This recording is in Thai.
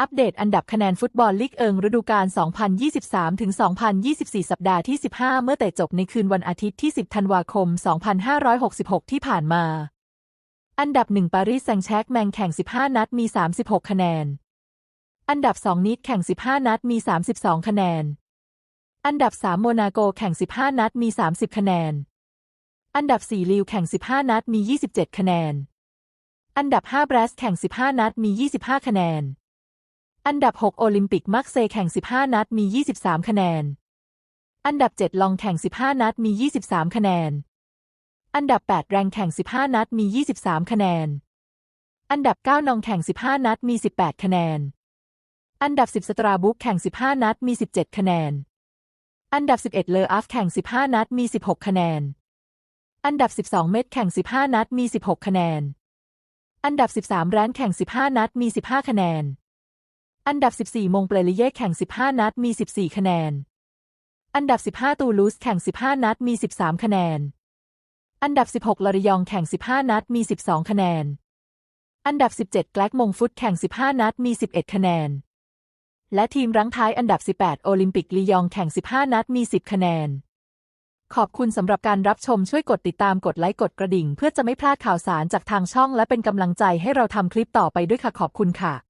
อัปเดตอันดับคะแนนฟุตบอลลีกเอิงฤดูกาล 2023 ถึง 2024 สัปดาห์ที่ 15 เมื่อแต่จบในคืนวันอาทิตย์ที่ 10 ธันวาคม 2566 ที่ผ่านมา อันดับ 1 ปารีสแซงต์แชร์กแมงแข่ง 15 นัดมี 36 คะแนน อันดับ 2 นิดแข่ง 15 นัดมี 32 คะแนน อันดับ 3 โมนาโกแข่ง 15 นัดมี 30 คะแนน อันดับ 4 ลิวแข่ง 15 นัดมี 27 คะแนน อันดับ 5 แบรสแข่ง 15 นัดมี 25 คะแนน อันดับ 6 โอลิมปิกมักเซแข่ง 15 นัดมี 23 คะแนน อันดับ 7 ลองแข่ง 15 นัดมี 23 คะแนน อันดับ 8 แรงแข่ง 15 นัดมี 23 คะแนน อันดับ 9 นองแข่ง 15 นัดมี 18 คะแนน อันดับ 10 สตราบุ๊กแข่ง 15 นัดมี 17 คะแนน อันดับ 11 เลออัฟแข่ง 15 นัดมี 16 คะแนน อันดับ 12 เม็ดแข่ง 15 นัดมี 16 คะแนน อันดับ 13 แรนแข่ง 15 นัดมี 15 คะแนน อันดับ 14 มงเปลลิเย่แข่ง 15 นัดมี 14 คะแนน อันดับ 15 ตูลูสแข่ง 15 นัดมี 13 คะแนน อันดับ 16 ลอริยองแข่ง 15 นัดมี 12 คะแนน อันดับ 17 แกลกมงฟุตแข่ง 15 นัดมี 11 คะแนน และทีมรั้งท้ายอันดับ 18 โอลิมปิกลียองแข่ง 15 นัดมี 10 คะแนน ขอบคุณสำหรับการรับชมช่วยกดติดตามกดไลค์กดกระดิ่ง เพื่อจะไม่พลาดข่าวสารจากทางช่อง และเป็นกำลังใจให้เราทำคลิปต่อไปด้วยค่ะขอบคุณค่ะ